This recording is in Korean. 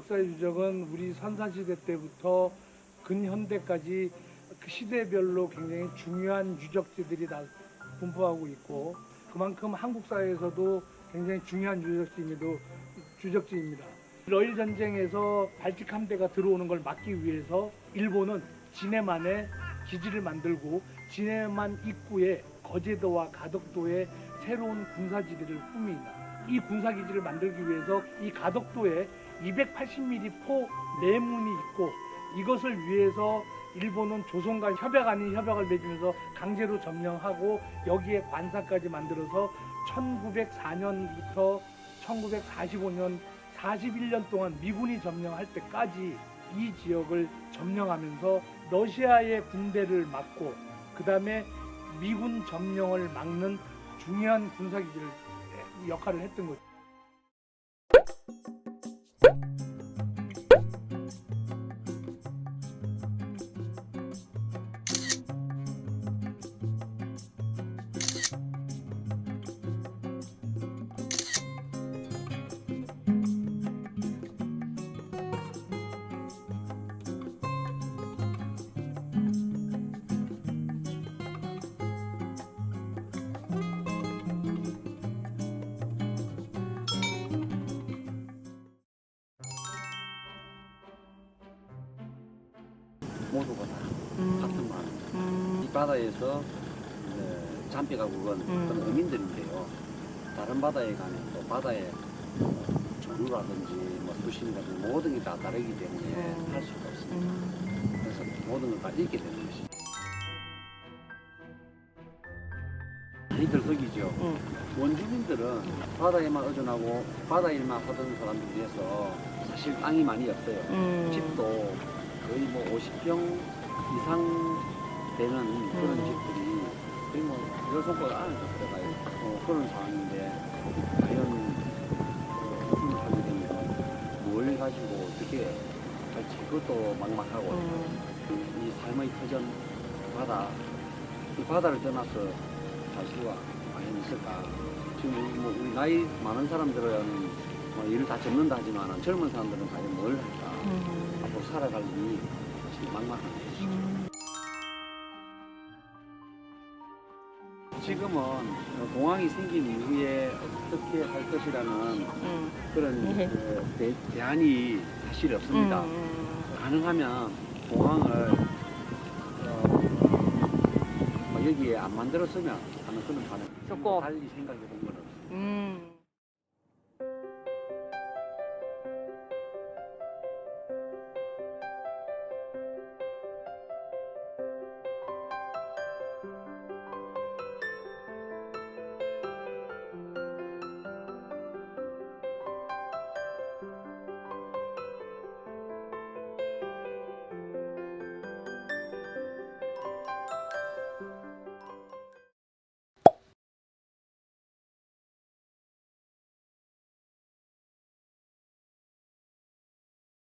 역사의 유적은 우리 선사시대 때부터 근현대까지 그 시대별로 굉장히 중요한 유적지들이 다 분포하고 있고 그만큼 한국 사회에서도 굉장히 중요한 유적지임에도 유적지입니다. 러일 전쟁에서 발틱 함대가 들어오는 걸 막기 위해서 일본은 진해만에 기지를 만들고 진해만 입구에 거제도와 가덕도에 새로운 군사지대를 꾸밉니다. 이 군사기지를 만들기 위해서 이 가덕도에 280mm 포 내문이 있고 이것을 위해서 일본은 조선과 협약 아닌 협약을 맺으면서 강제로 점령하고 여기에 관사까지 만들어서 1904년부터 1945년 41년 동안 미군이 점령할 때까지 이 지역을 점령하면서 러시아의 군대를 막고 그 다음에 미군 점령을 막는 중요한 군사기지를 역할을 했던 거죠. 모두가 다 음. 같은 마음. 음. 이 바다에서 네, 잠비가 묵은 음. 그런 어민들인데요. 다른 바다에 가면 또 바다의 뭐 조류라든지 뭐 수심이라든지 모든 게 다 다르기 때문에 음. 할 수가 없습니다. 음. 그래서 모든 걸다 읽게 되는 것이. 많이 들썩이죠. 음. 원주민들은 바다에만 의존하고 바다 일만 하던 사람들 비해서 사실 땅이 많이 없어요. 음. 집도 거의 뭐 50평 이상 되는 그런 음. 집들이 거의 뭐 여섯 손가락 안에 들어가요. 어, 그런 상황인데 과연 어, 이 하게 되면 뭘 가지고 어떻게 할지 그것도 막막하고 음. 이 삶의 터전 바다 이 바다를 떠나서 살 수가 과연 있을까 지금 뭐 우리 나이 많은 사람들은 뭐 일을 다 접는다 하지만 젊은 사람들은 과연 뭘 할까 음. 살아갈 일이 사실 막막한 음. 지금은 공항이 생긴 이후에 어떻게 할 것이라는 음. 그런 네. 그 대, 대안이 사실 없습니다 음. 가능하면 공항을 어, 뭐 여기에 안 만들었으면 하는 그런 반응 조금. 달리 생각해 본 거는 음.